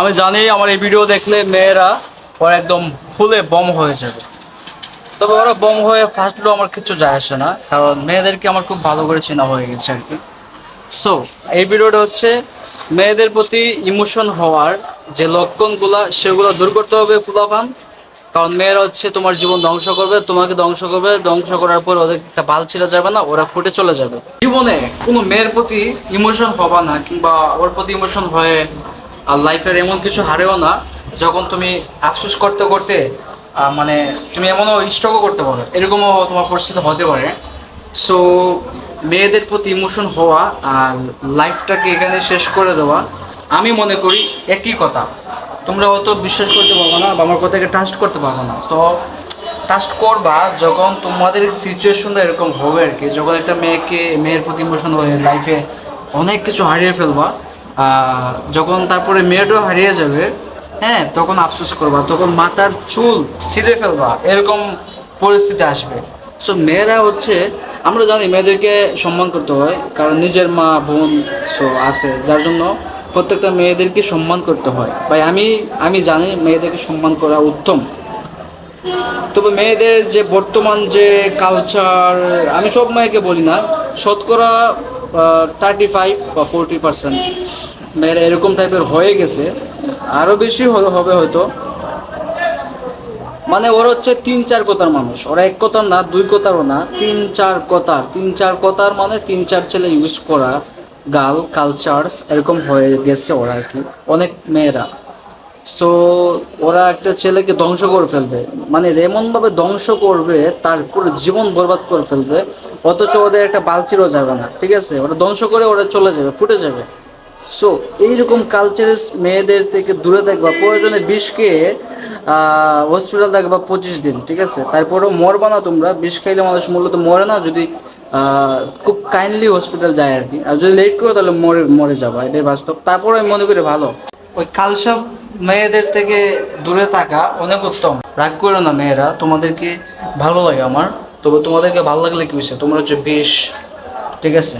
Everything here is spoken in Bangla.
আমি জানি আমার এই ভিডিও দেখলে মেয়েরা ওরা একদম ফুলে বম হয়ে যাবে। তবে ওরা বম হয়ে ফাটলেও আমার কিছু যায় আসে না, কারণ মেয়েদেরকে আমার খুব ভালো করে চেনা হয়ে গেছে আর কি। সো এই ভিডিওটা হচ্ছে মেয়েদের প্রতি ইমোশন হওয়ার যে লক্ষণগুলা, সেগুলো দূর করতে হবে ফুলাফান, কারণ মেয়েরা হচ্ছে তোমার জীবন ধ্বংস করবে, তোমাকে ধ্বংস করবে, ধ্বংস করার পর ওদের একটা বাল ছিঁড়া যাবে না, ওরা ফুটে চলে যাবে। জীবনে কোনো মেয়ের প্রতি ইমোশন হবা না, কিংবা ওর প্রতি ইমোশন হয়ে আর লাইফের এমন কিছু হারেও না, যখন তুমি আফসোস করতে করতে মানে তুমি এমনও স্ট্রগল করতে পারো। এরকমও তোমার পরিস্থিতি হতে পারে। সো মেয়েদের প্রতি ইমোশন হওয়া আর লাইফটাকে এখানে শেষ করে দেওয়া, আমি মনে করি একই কথা। তোমরা অত বিশ্বাস করতে পারব না বা আমার কথাকে ট্রাস্ট করতে পারব না। তো ট্রাস্ট করবা যখন তোমাদের সিচুয়েশনটা এরকম হবে আর কি। যখন একটা মেয়েকে, মেয়ের প্রতি ইমোশন হয়ে লাইফে অনেক কিছু হারিয়ে ফেলবা যখন তারপরে মেয়েটাও হারিয়ে যাবে হ্যাঁ তখন আফসোস করবা, তখন মাথার চুল ছিঁড়ে ফেলবা, এরকম পরিস্থিতি আসবে। সো মেয়েরা হচ্ছে, আমরা জানি মেয়েদেরকে সম্মান করতে হয়, কারণ নিজের মা, বোন সো আছে, যার জন্য প্রত্যেকটা মেয়েদেরকে সম্মান করতে হয়। ভাই, আমি আমি জানি মেয়েদেরকে সম্মান করা উত্তম। তবে মেয়েদের যে বর্তমান যে কালচার আমি সব মেয়েকে বলি না, শতকরা থার্টি ফাইভ বা ফোরটি পার্সেন্ট মেয়েরা এরকম টাইপের হয়ে গেছে। আরও বেশি হবে হয়তো। মানে ওর হচ্ছে তিন চার কথার মানুষ। ওরা এক কথার না, দুই কথারও না। তিন চার কথার। তিন চার কথার মানে তিন চার ছেলে ইউজ করা, গাল কালচার্স এরকম হয়ে গেছে ওরা আর কি। অনেক মেয়েরা। সো ওরা একটা ছেলেকে ধ্বংস করে ফেলবে। মানে এমনভাবে ধ্বংস করবে, তার পুরো জীবন বরবাদ করে ফেলবে, অথচ ওদের একটা বালচিরও যাবে না, ঠিক আছে? ওরা ধ্বংস করে ওরা চলে যাবে, ফুটে যাবে। সো এইরকম কালচারের মেয়েদের থেকে দূরে থাকবা, প্রয়োজনে বিষকে হসপিটাল থাকবা পঁচিশ দিন, ঠিক আছে? তারপরেও মরবা না তোমরা, বিষ খাইলে মানুষ মূলত মরে না, যদি খুব কাইন্ডলি হসপিটাল যায় আর কি। আর যদি লেট করো, তাহলে মরে মরে যাবা, এটাই বাস্তব। তারপরে আমি মনে করি ভালো। ওই কালসাপ মেয়েদের থেকে দূরে থাকা অনেক উত্তম। রাগ করো না মেয়েরা, তোমাদেরকে ভালো লাগে আমার। তবে তোমাদেরকে ভালো লাগলে কি হয়েছে? তোমরা হচ্ছে বেশ ঠিক আছে?